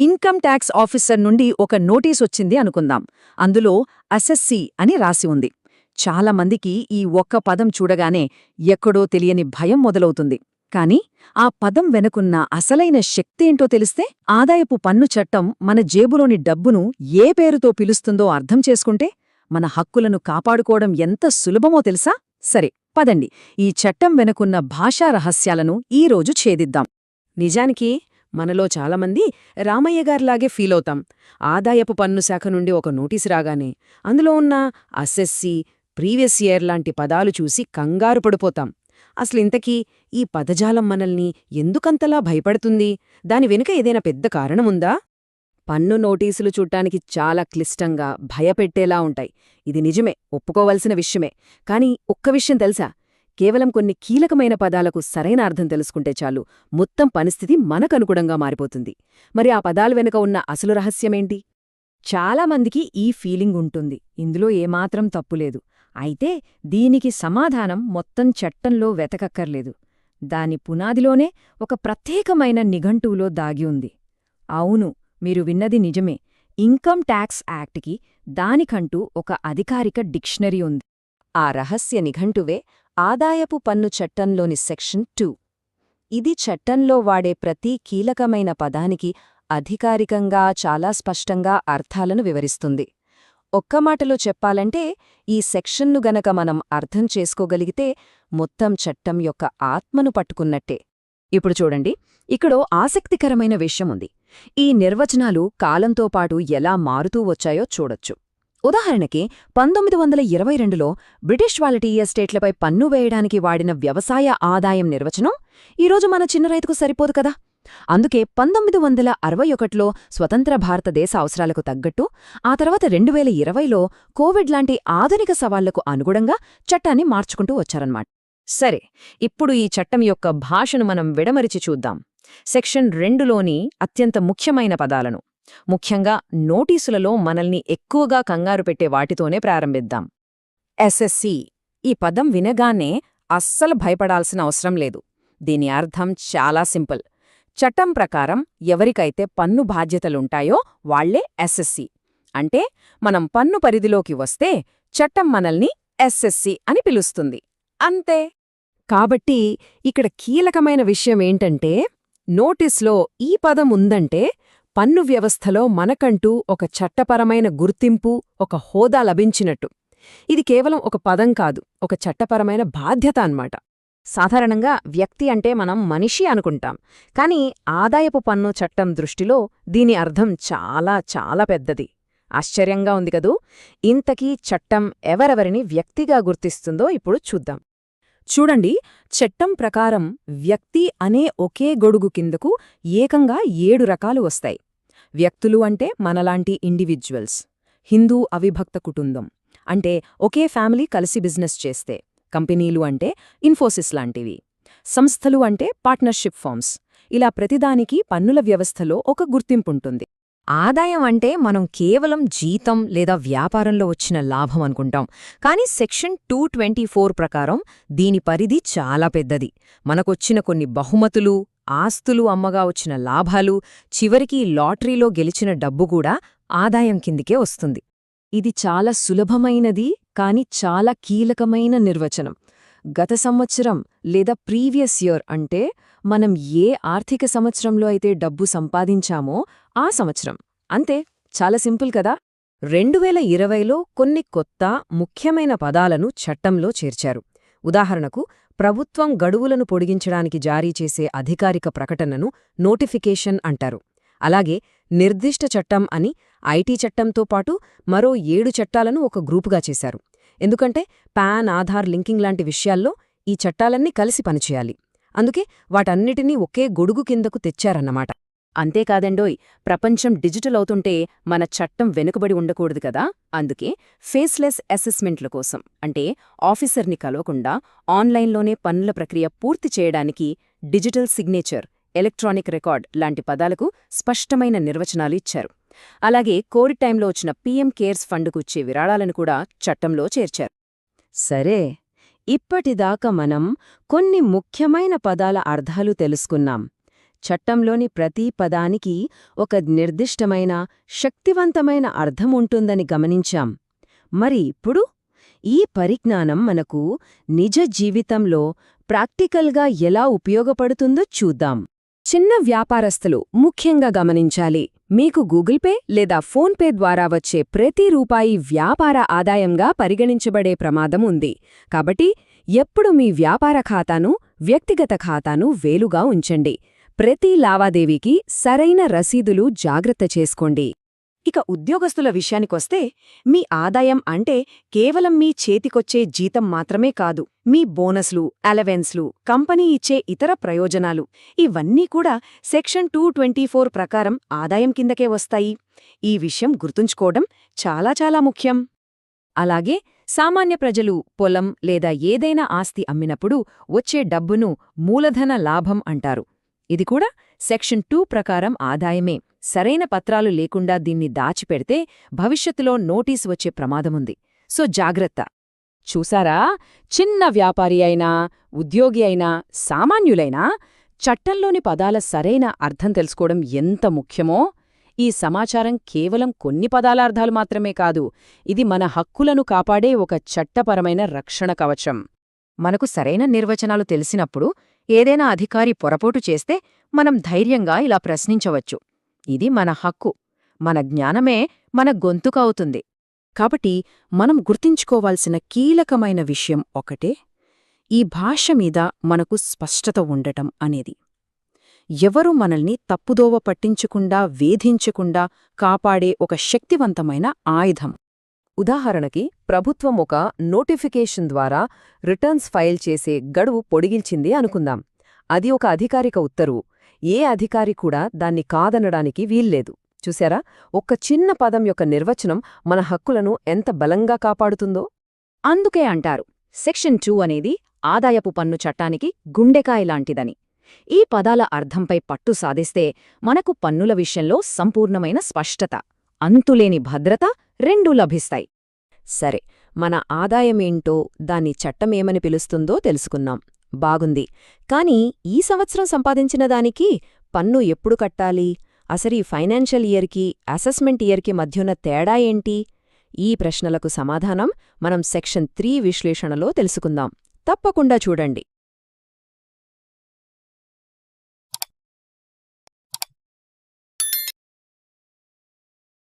Income tax officer నుండి ఒక notice వచ్చింది అనుకుందాం. అందులో అసెస్సీ అని రాసి ఉంది. చాలా మందికి ఈ ఒక్క పదం చూడగానే ఎక్కడో తెలియని భయం మొదలవుతుంది. కాని ఆ పదం వెనుకున్న అసలైన శక్తేంటో తెలిస్తే ఆదాయపు పన్ను చట్టం మన జేబులోని డబ్బును ఏ పేరుతో పిలుస్తుందో అర్థం చేసుకుంటే మన హక్కులను కాపాడుకోవడం ఎంత సులభమో తెలుసా? సరే పదండి. ఈ చట్టం వెనుకున్న భాషా రహస్యాలను ఈరోజు ఛేదిద్దాం. నిజానికి మనలో చాలామంది రామయ్య గారిలాగే ఫీలవుతాం. ఆదాయపు పన్ను శాఖ నుండి ఒక నోటీసు రాగానే అందులో ఉన్న అసెస్సి ప్రీవియస్ ఇయర్ లాంటి పదాలు చూసి కంగారు పడిపోతాం. అసలింతకీ ఈ పదజాలం మనల్ని ఎందుకంతలా భయపడుతుంది? దాని వెనుక ఏదైనా పెద్ద కారణముందా పన్ను నోటీసులు చూడ్డానికి చాలా క్లిష్టంగా భయపెట్టేలా ఉంటాయి. ఇది నిజమే ఒప్పుకోవలసిన విషయమే. కాని ఒక్క విషయం తెలుసా? కేవలం కొన్ని కీలకమైన పదాలకు సరైన అర్థం తెలుసుకుంటే చాలు. మొత్తం పరిస్థితి మనకనుగుణంగా మారిపోతుంది. మరి ఆ పదాల వెనుక ఉన్న అసలు రహస్యమేంటి? చాలామందికి ఈ ఫీలింగ్ ఉంటుంది. ఇందులో ఏమాత్రం తప్పులేదు అయితే దీనికి సమాధానం మొత్తం చట్టంలో వెతకక్కర్లేదు. దాని పునాదిలోనే ఒక ప్రత్యేకమైన నిఘంటువులో దాగి ఉంది. అవును మీరు విన్నది నిజమే. ఇన్కమ్ ట్యాక్స్ యాక్ట్కి దానికంటూ ఒక అధికారిక డిక్షనరీ ఉంది. ఆ రహస్య నిఘంటువే ఆదాయపు పన్ను చట్టంలోని సెక్షన్ టూ. ఇది చట్టంలో వాడే ప్రతి కీలకమైన పదానికి అధికారికంగా చాలా స్పష్టంగా అర్థాలను వివరిస్తుంది. ఒక్క మాటలో చెప్పాలంటే ఈ సెక్షన్ను గనక మనం అర్థం చేసుకోగలిగితే మొత్తం చట్టం యొక్క ఆత్మను పట్టుకున్నట్టే. ఇప్పుడు చూడండి ఇక్కడో ఆసక్తికరమైన విషయముంది ఈ నిర్వచనాలు కాలంతో పాటు ఎలా మారుతూ వచ్చాయో చూడొచ్చు. ఉదాహరణకి పంతొమ్మిది వందల ఇరవై రెండులో బ్రిటిష్ వాళ్ళ టీ ఎస్టేట్లపై పన్ను వేయడానికి వాడిన వ్యవసాయ ఆదాయం నిర్వచనం ఈరోజు మన చిన్న రైతుకు సరిపోదు కదా. అందుకే పంతొమ్మిది వందల అరవై ఒకటిలో స్వతంత్ర భారతదేశ అవసరాలకు తగ్గట్టు ఆ తర్వాత రెండు వేల ఇరవైలో కోవిడ్ లాంటి ఆధునిక సవాళ్ళకు అనుగుణంగా చట్టాన్ని మార్చుకుంటూ వచ్చారన్నమాట. సరే ఇప్పుడు ఈ చట్టం యొక్క భాషను మనం విడమరిచి చూద్దాం. సెక్షన్ రెండులోని అత్యంత ముఖ్యమైన పదాలను. ముఖ్యంగా నోటీసులలో మనల్ని ఎక్కువగా కంగారు పెట్టే వాటితోనే ప్రారంభిద్దాం. ఎస్ఎస్సి ఈ పదం వినగానే అస్సలు భయపడాల్సిన అవసరం లేదు. దీని అర్థం చాలా సింపుల్. చట్టం ప్రకారం ఎవరికైతే పన్ను బాధ్యతలుంటాయో వాళ్ళే ఎస్ఎస్సి అంటే మనం పన్ను పరిధిలోకి వస్తే చట్టం మనల్ని ఎస్ఎస్సి అని పిలుస్తుంది. అంతే. కాబట్టి ఇక్కడ కీలకమైన విషయమేంటంటే నోటీస్లో ఈ పదం ఉందంటే పన్ను వ్యవస్థలో మనకంటూ ఒక చట్టపరమైన గుర్తింపు ఒక హోదా లభించినట్టు. ఇది కేవలం ఒక పదం కాదు ఒక చట్టపరమైన బాధ్యత అన్నమాట. సాధారణంగా వ్యక్తి అంటే మనం మనిషి అనుకుంటాం కాని ఆదాయపు పన్ను చట్టం దృష్టిలో దీని అర్థం చాలా చాలా పెద్దది. ఆశ్చర్యంగా ఉంది కదూ? ఇంతకీ చట్టం ఎవరెవరిని వ్యక్తిగా గుర్తిస్తుందో ఇప్పుడు చూద్దాం. చూడండి చట్టం ప్రకారం వ్యక్తి అనే ఒకే గొడుగు కిందకు ఏకంగా ఏడు రకాలు వస్తాయి. వ్యక్తులు అంటే మనలాంటి ఇండివిజువల్స్ హిందూ అవిభక్త కుటుంబం. అంటే ఒకే ఫ్యామిలీ కలిసి బిజినెస్ చేస్తే. కంపెనీలు అంటే ఇన్ఫోసిస్ లాంటివి. సంస్థలు అంటే పార్ట్నర్షిప్ ఫార్మ్స్ ఇలా ప్రతిదానికి పన్నుల వ్యవస్థలో ఒక గుర్తింపుంటుంది ఆదాయం అంటే మనం కేవలం జీతం లేదా వ్యాపారంలో వచ్చిన లాభం అనుకుంటాం. కానీ సెక్షన్ టూ ట్వంటీ ఫోర్ ప్రకారం దీని పరిధి చాలా పెద్దది. మనకొచ్చిన కొన్ని బహుమతులు ఆస్తులు అమ్మగా వచ్చిన లాభాలు చివరికి లాటరీలో గెలిచిన డబ్బు కూడా ఆదాయం కిందికే వస్తుంది. ఇది చాలా సులభమైనది కాని చాలా కీలకమైన నిర్వచనం. గత సంవత్సరం లేదా ప్రీవియస్ ఇయర్ అంటే మనం ఏ ఆర్థిక సంవత్సరంలో అయితే డబ్బు సంపాదించామో ఆ సంవత్సరం. అంతే చాలా సింపుల్ కదా? రెండు వేల ఇరవైలో కొన్ని కొత్త ముఖ్యమైన పదాలను చట్టంలో చేర్చారు. ఉదాహరణకు ప్రభుత్వం గడువులను పొడిగించడానికి జారీ చేసే అధికారిక ప్రకటనను నోటిఫికేషన్ అంటారు. అలాగే నిర్దిష్ట చట్టం అని ఐటీ చట్టంతో పాటు మరో ఏడు చట్టాలను ఒక గ్రూపుగా చేశారు. ఎందుకంటే పాన్ ఆధార్ లింకింగ్ లాంటి విషయాల్లో ఈ చట్టాలన్నీ కలిసి పనిచేయాలి. అందుకే వాటన్నిటినీ ఒకే గొడుగు కిందకు తెచ్చారన్నమాట. అంతేకాదండోయ్ ప్రపంచం డిజిటల్ అవుతుంటే మన చట్టం వెనుకబడి ఉండకూడదు కదా? అందుకే ఫేస్లెస్ అసెస్మెంట్ల కోసం అంటే ఆఫీసర్ని కలవకుండా ఆన్లైన్లోనే పనుల ప్రక్రియ పూర్తి చేయడానికి డిజిటల్ సిగ్నేచర్ ఎలక్ట్రానిక్ రికార్డ్ లాంటి పదాలకు స్పష్టమైన నిర్వచనాలు ఇచ్చారు. అలాగే కోవిడ్ టైంలో వచ్చిన పీఎం కేర్స్ ఫండ్కు ఇచ్చే విరాళాలను కూడా చట్టంలో చేర్చారు. సరే ఇప్పటిదాకా మనం కొన్ని ముఖ్యమైన పదాల అర్థాలు తెలుసుకున్నాం. చట్టంలోని ప్రతి పదానికి ఒక నిర్దిష్టమైన శక్తివంతమైన అర్థం ఉంటుందని గమనించాం. మరి ఇప్పుడు? ఈ పరిజ్ఞానం మనకు నిజ జీవితంలో ప్రాక్టికల్గా ఎలా ఉపయోగపడుతుందో చూద్దాం. చిన్న వ్యాపారస్తులు ముఖ్యంగా గమనించాలి. మీకు గూగుల్ పే లేదా ఫోన్ పే ద్వారా వచ్చే ప్రతి రూపాయి వ్యాపార ఆదాయంగా పరిగణించబడే ప్రమాదం ఉంది. కాబట్టి ఎప్పుడు మీ వ్యాపార ఖాతాను వ్యక్తిగత ఖాతాను వేలుగా ఉంచండి. ప్రతి లావాదేవీకి సరైన రసీదులు జాగ్రత్త చేసుకోండి. ఇక ఉద్యోగస్తుల విషయానికొస్తే మీ ఆదాయం అంటే కేవలం మీ చేతికొచ్చే జీతం మాత్రమే కాదు మీ బోనస్లు అలవెన్స్లు కంపెనీ ఇచ్చే ఇతర ప్రయోజనాలు. ఇవన్నీ కూడా సెక్షన్ టూ ప్రకారం ఆదాయం కిందకే వస్తాయి. ఈ విషయం గుర్తుంచుకోవడం చాలా చాలా ముఖ్యం. అలాగే సామాన్య ప్రజలు పొలం లేదా ఏదైనా ఆస్తి అమ్మినప్పుడు వచ్చే డబ్బును మూలధన లాభం అంటారు. ఇది కూడా సెక్షన్ టూ ప్రకారం ఆదాయమే. సరైన పత్రాలు లేకుండా దీన్ని దాచిపెడితే భవిష్యత్తులో నోటీసు వచ్చే ప్రమాదముంది. సో జాగ్రత్త. చూసారా? చిన్న వ్యాపారి అయినా ఉద్యోగి అయినా సామాన్యులైనా చట్టంలోని పదాల సరైన అర్థం తెలుసుకోవడం ఎంత ముఖ్యమో ఈ సమాచారం కేవలం కొన్ని పదాల అర్థాలు మాత్రమే కాదు ఇది మన హక్కులను కాపాడే ఒక చట్టపరమైన రక్షణ కవచం. మనకు సరైన నిర్వచనాలు తెలిసినప్పుడు ఏదైనా అధికారి పొరపోటు చేస్తే మనం ధైర్యంగా ఇలా ప్రశ్నించవచ్చు. ఇది మన హక్కు. మన జ్ఞానమే మన గొంతుకవుతుంది. కాబట్టి మనం గుర్తించుకోవాల్సిన కీలకమైన విషయం ఒకటే. ఈ భాష మీద మనకు స్పష్టత ఉండటం అనేది. ఎవరు మనల్ని తప్పుదోవ పట్టించకుండా వేధించకుండా కాపాడే ఒక శక్తివంతమైన ఆయుధం. ఉదాహరణకి ప్రభుత్వం ఒక నోటిఫికేషన్ ద్వారా రిటర్న్స్ ఫైల్ చేసే గడువు పొడిగిల్చింది అనుకుందాం. అది ఒక అధికారిక ఉత్తర్వు. ఏ అధికారి కూడా దాన్ని కాదనడానికి వీల్లేదు. చూశారా? ఒక్క చిన్న పదం యొక్క నిర్వచనం మన హక్కులను ఎంత బలంగా కాపాడుతుందో? అందుకే అంటారు సెక్షన్ టూ అనేది ఆదాయపు పన్ను చట్టానికి గుండెకాయలాంటిదని ఈ పదాల అర్థంపై పట్టు సాధిస్తే మనకు పన్నుల విషయంలో సంపూర్ణమైన స్పష్టత అంతులేని భద్రత రెండూ లభిస్తాయి. సరే మన ఆదాయమేంటో దాన్ని చట్టమేమని పిలుస్తుందో తెలుసుకున్నాం బాగుంది. కాని ఈ సంవత్సరం సంపాదించిన దానికి పన్ను ఎప్పుడు కట్టాలి? అసలు ఈ ఫైనాన్షియల్ ఇయర్కి అసెస్మెంట్ ఇయర్కి మధ్యున్న తేడా ఏంటి? ఈ ప్రశ్నలకు సమాధానం మనం సెక్షన్ త్రీ విశ్లేషణలో తెలుసుకుందాం. తప్పకుండా చూడండి.